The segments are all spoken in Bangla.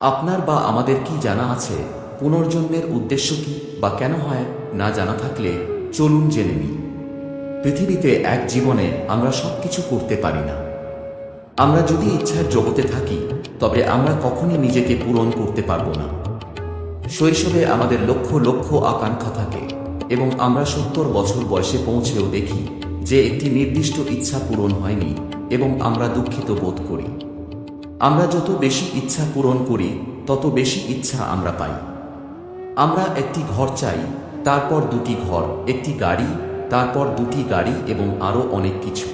আপনার বা আমাদের কি জানা আছে? পুনর্জন্মের উদ্দেশ্য কি বা কেন হয়? না জানা থাকলে চলুন জেনে নিই। পৃথিবীতে এক জীবনে আমরা সব কিছু করতে পারি না। আমরা যদি ইচ্ছার জগতে থাকি, তবে আমরা কখনই নিজেকে পূরণ করতে পারব না। শৈশবে আমাদের লক্ষ লক্ষ আকাঙ্ক্ষা থাকে এবং আমরা সত্তর বছর বয়সে পৌঁছেও দেখি যে একটি নির্দিষ্ট ইচ্ছা পূরণ হয়নি এবং আমরা দুঃখিত বোধ করি। আমরা যত বেশি ইচ্ছা পূরণ করি, তত বেশি ইচ্ছা আমরা পাই। আমরা একটি ঘর চাই, তারপর দুটি ঘর, একটি গাড়ি, তারপর দুটি গাড়ি এবং আরও অনেক কিছু।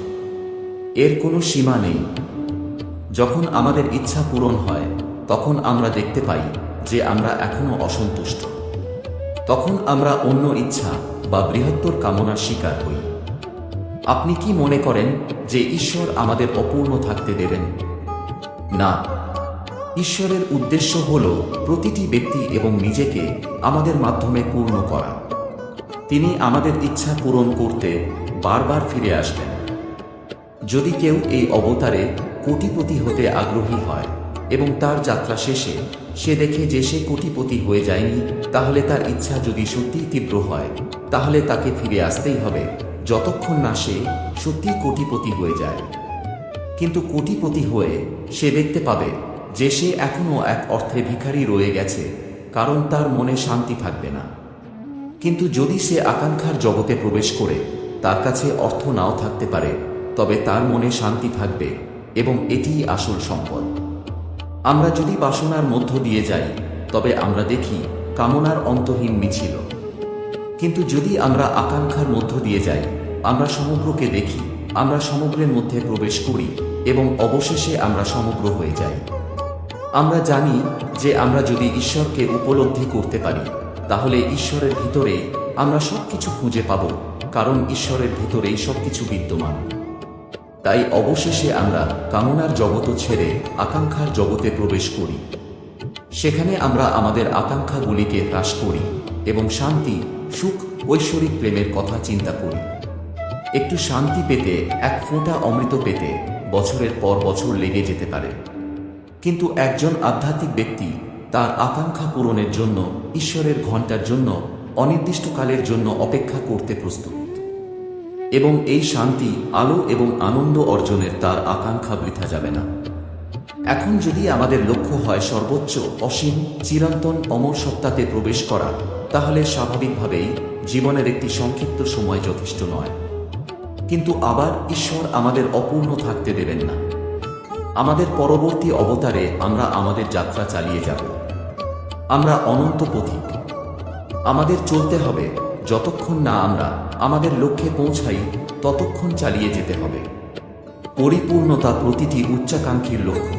এর কোনো সীমা নেই। যখন আমাদের ইচ্ছা পূরণ হয়, তখন আমরা দেখতে পাই যে আমরা এখনও অসন্তুষ্ট। তখন আমরা অন্য ইচ্ছা বা বৃহত্তর কামনার শিকার হই। আপনি কি মনে করেন যে ঈশ্বর আমাদের অপূর্ণ থাকতে দেবেন? না। ঈশ্বরের উদ্দেশ্য হল প্রতিটি ব্যক্তি এবং নিজেকে আমাদের মাধ্যমে পূর্ণ করা। তিনি আমাদের ইচ্ছা পূরণ করতে বারবার ফিরে আসবেন। যদি কেউ এই অবতারে কোটিপতি হতে আগ্রহী হয় এবং তার যাত্রা শেষে সে দেখে যে সে কোটিপতি হয়ে যায়নি, তাহলে তার ইচ্ছা যদি সত্যিই তীব্র হয়, তাহলে তাকে ফিরে আসতেই হবে যতক্ষণ না সে সত্যি কোটিপতি হয়ে যায়। কিন্তু কোটিপতি হয়ে সে দেখতে পাবে যে সে এখনও এক অর্থে ভিখারি রয়ে গেছে, কারণ তার মনে শান্তি থাকবে না। কিন্তু যদি সে আকাঙ্ক্ষার জগতে প্রবেশ করে, তার কাছে অর্থ নাও থাকতে পারে, তবে তার মনে শান্তি থাকবে এবং এটিই আসল সম্পদ। আমরা যদি বাসনার মধ্য দিয়ে যাই, তবে আমরা দেখি কামনার অন্তহীন মিছিল। কিন্তু যদি আমরা আকাঙ্ক্ষার মধ্য দিয়ে যাই, আমরা সমগ্রকে দেখি, আমরা সমগ্রের মধ্যে প্রবেশ করি এবং অবশেষে আমরা সমগ্র হয়ে যাই। আমরা জানি যে আমরা যদি ঈশ্বরকে উপলব্ধি করতে পারি, তাহলে ঈশ্বরের ভিতরে আমরা সবকিছু খুঁজে পাব, কারণ ঈশ্বরের ভিতরেই সবকিছু বিদ্যমান। তাই অবশেষে আমরা কামনার জগৎ ছেড়ে আকাঙ্ক্ষার জগতে প্রবেশ করি। সেখানে আমরা আমাদের আকাঙ্ক্ষাগুলিকে হ্রাস করি এবং শান্তি, সুখ, ঐশ্বরিক প্রেমের কথা চিন্তা করি। একটু শান্তি পেতে, এক ফোঁটা অমৃত পেতে বছরের পর বছর লেগে যেতে পারে। কিন্তু একজন আধ্যাত্মিক ব্যক্তি তার আকাঙ্ক্ষা পূরণের জন্য, ঈশ্বরের ঘণ্টার জন্য, অনির্দিষ্টকালের জন্য অপেক্ষা করতে প্রস্তুত। এবং এই শান্তি, আলো এবং আনন্দ অর্জনের তার আকাঙ্ক্ষা বৃথা যাবে না। এখন যদি আমাদের লক্ষ্য হয় সর্বোচ্চ, অসীম, চিরন্তন অমর সত্তাতে প্রবেশ করা, তাহলে স্বাভাবিকভাবেই জীবনের একটি সংক্ষিপ্ত সময় যথেষ্ট নয়। কিন্তু আবার ঈশ্বর আমাদের অপূর্ণ থাকতে দেবেন না। আমাদের পরবর্তী অবতারে আমরা আমাদের যাত্রা চালিয়ে যাব। আমরা অনন্ত পথিক। আমাদের চলতে হবে যতক্ষণ না আমরা আমাদের লক্ষ্যে পৌঁছাই ততক্ষণ চালিয়ে যেতে হবে। পরিপূর্ণতা প্রতিটি উচ্চাকাঙ্ক্ষীর লক্ষ্য।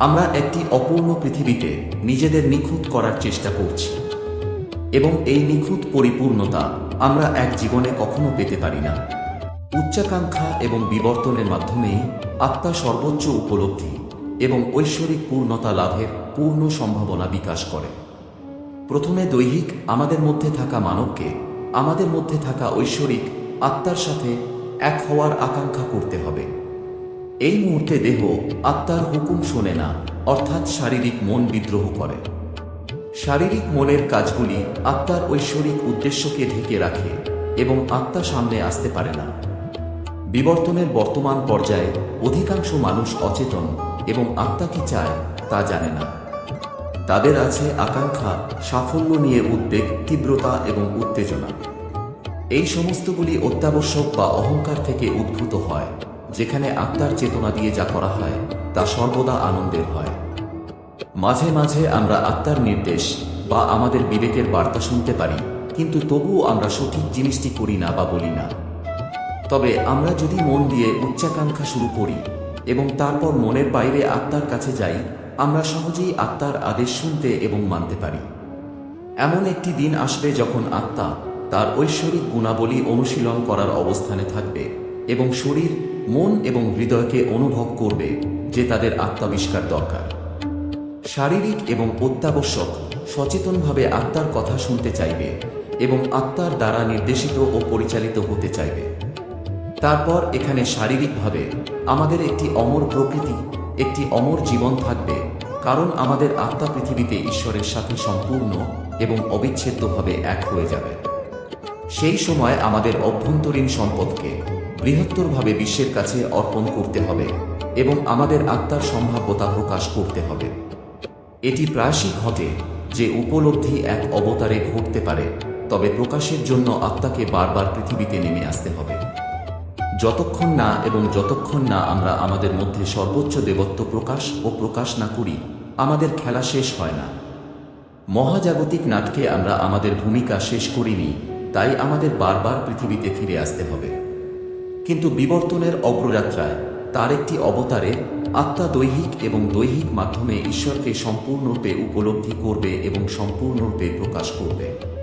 আমরা একটি অপূর্ণ পৃথিবীতে নিজেদের নিখুঁত করার চেষ্টা করছি। এবং এই নিখুঁত পরিপূর্ণতা আমরা এক জীবনে কখনো পেতে পারি না। উচ্চাকাঙ্ক্ষা এবং বিবর্তনের মাধ্যমে আত্মা সর্বোচ্চ উপলব্ধি এবং ঐশ্বরিক পূর্ণতা লাভের পূর্ণ সম্ভাবনা বিকাশ করে। প্রথমে দৈহিক আমাদের মধ্যে থাকা মানবকে আমাদের মধ্যে থাকা ঐশ্বরিক আত্মার সাথে এক হওয়ার আকাঙ্ক্ষা করতে হবে। এই মুহূর্তে দেহ আত্মার হুকুম শোনে না, অর্থাৎ শারীরিক মন বিদ্রোহ করে। শারীরিক মনের কাজগুলি আত্মার ঐশ্বরিক উদ্দেশ্যকে ঢেকে রাখে এবং আত্মা সামনে আসতে পারে না। বিবর্তনের বর্তমান পর্যায়ে অধিকাংশ মানুষ অচেতন এবং আত্মা কি চায় তা জানে না। তাদের আছে আকাঙ্ক্ষা, সাফল্য নিয়ে উদ্বেগ, তীব্রতা এবং উত্তেজনা। এই সমস্তগুলি অত্যাবশ্যক বা অহংকার থেকে উদ্ভূত হয়, যেখানে আত্মার চেতনা দিয়ে যা করা হয়, তা সর্বদা আনন্দের হয়। মাঝে মাঝে আমরা আত্মার নির্দেশ বা আমাদের বিবেকের বার্তা শুনতে পারি, কিন্তু তবুও আমরা সঠিক জিনিসটি করি না বা বলি না। তবে আমরা যদি মন দিয়ে উচ্চাকাঙ্ক্ষা শুরু করি এবং তারপর মনের বাইরে আত্মার কাছে যাই, আমরা সহজেই আত্মার আদেশ শুনতে এবং মানতে পারি। এমন একটি দিন আসবে যখন আত্মা তার ঐশ্বরিক গুণাবলী অনুশীলন করার অবস্থানে থাকবে এবং শরীর, মন এবং হৃদয়কে অনুভব করবে যে তাদের আত্মাবিষ্কার দরকার। শারীরিক এবং অত্যাবশ্যক সচেতনভাবে আত্মার কথা শুনতে চাইবে এবং আত্মার দ্বারা নির্দেশিত ও পরিচালিত হতে চাইবে। তারপর এখানে শারীরিকভাবে আমাদের একটি অমর প্রকৃতি, একটি অমর জীবন থাকবে, কারণ আমাদের আত্মা পৃথিবীতে ঈশ্বরের সাথে সম্পূর্ণ এবং অবিচ্ছেদ্যভাবে এক হয়ে যাবে। সেই সময় আমাদের অভ্যন্তরীণ সম্পদকে বৃহত্তরভাবে বিশ্বের কাছে অর্পণ করতে হবে এবং আমাদের আত্মার সম্ভাব্যতা প্রকাশ করতে হবে। এটি প্রায়শই ঘটে যে উপলব্ধি এক অবতারে ঘটতে পারে, তবে প্রকাশের জন্য আত্মাকে বারবার পৃথিবীতে নেমে আসতে হবে। যতক্ষণ না এবং যতক্ষণ না আমরা আমাদের মধ্যে সর্বোচ্চ দেবত্ব প্রকাশ ও প্রকাশ না করি, আমাদের খেলা শেষ হয় না। মহাজাগতিক নাটকে আমরা আমাদের ভূমিকা শেষ করিনি, তাই আমাদের বারবার পৃথিবীতে ফিরে আসতে হবে। কিন্তু বিবর্তনের অগ্রযাত্রায়, তার একটি অবতারে আত্মা দৈহিক এবং দৈহিক মাধ্যমে ঈশ্বরকে সম্পূর্ণরূপে উপলব্ধি করবে এবং সম্পূর্ণরূপে প্রকাশ করবে।